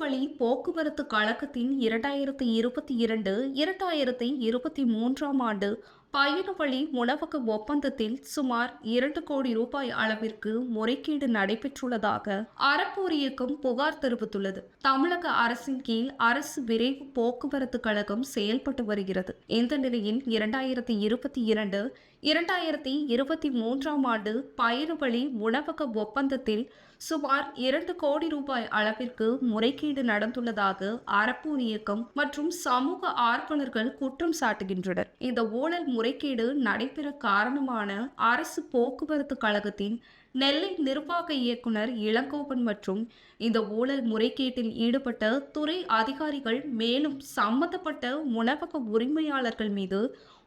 வழி போக்குவரத்து கழகத்தின் இரண்டாயிரத்தி இருபத்தி இரண்டு இரண்டாயிரத்தி இருபத்தி மூன்றாம் ஆண்டு பயணவழி உணவக ஒப்பந்தத்தில் சுமார் இரண்டு கோடி ரூபாய் அளவிற்கு முறைகேடு நடைபெற்றுள்ளதாக அறப்போர் இயக்கம் புகார் தெரிவித்துள்ளது. தமிழக அரசின் கீழ் அரசு விரைவு போக்குவரத்து கழகம் செயல்பட்டு வருகிறது. இந்த நிலையில் இரண்டாயிரத்தி இருபத்தி இரண்டு இரண்டாயிரத்தி இருபத்தி மூன்றாம் ஆண்டு பயணவழி உணவக ஒப்பந்தத்தில் சுமார் இரண்டு கோடி ரூபாய் அளவிற்கு முறைகேடு நடந்துள்ளதாக அறப்போர் இயக்கம் மற்றும் சமூக ஆர்வலர்கள் குற்றம் சாட்டுகின்றனர். இந்த ஊழல் முறைகேடு நடைபெற காரணமான அரசு போக்குவரத்து கழகத்தின் நெல்லை நிர்வாக இயக்குனர் இளங்கோவன் மற்றும் இந்த ஊழல் முறைகேட்டில் ஈடுபட்ட துறை அதிகாரிகள் மேலும் சம்பந்தப்பட்ட உணவக உரிமையாளர்கள் மீது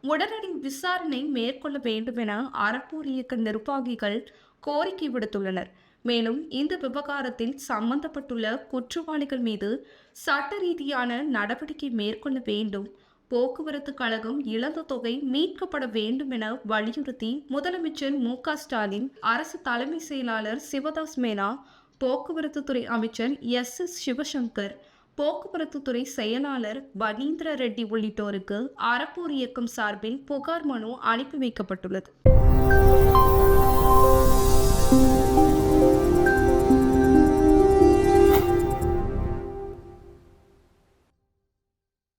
உடனடி விசாரணை மேற்கொள்ள வேண்டும் என அறப்பூர் இயக்க நிர்வாகிகள் கோரிக்கை விடுத்துள்ளனர். மேலும் இந்த விவகாரத்தில் சம்பந்தப்பட்டுள்ள குற்றவாளிகள் மீது சட்ட ரீதியான நடவடிக்கை மேற்கொள்ள வேண்டும். போக்குவரத்து கழகம் இழந்த தொகை மீட்கப்பட வேண்டும் என வலியுறுத்தி முதலமைச்சர் மு க ஸ்டாலின் அரசு தலைமை செயலாளர் சிவதாஸ் மேனா போக்குவரத்து துறை அமைச்சர் எஸ் எஸ் சிவசங்கர் போக்குவரத்து துறை செயலாளர் பனீந்திர ரெட்டி உள்ளிட்டோருக்கு அறப்போர் இயக்கம் சார்பில் புகார் மனு அனுப்பி வைக்கப்பட்டுள்ளது.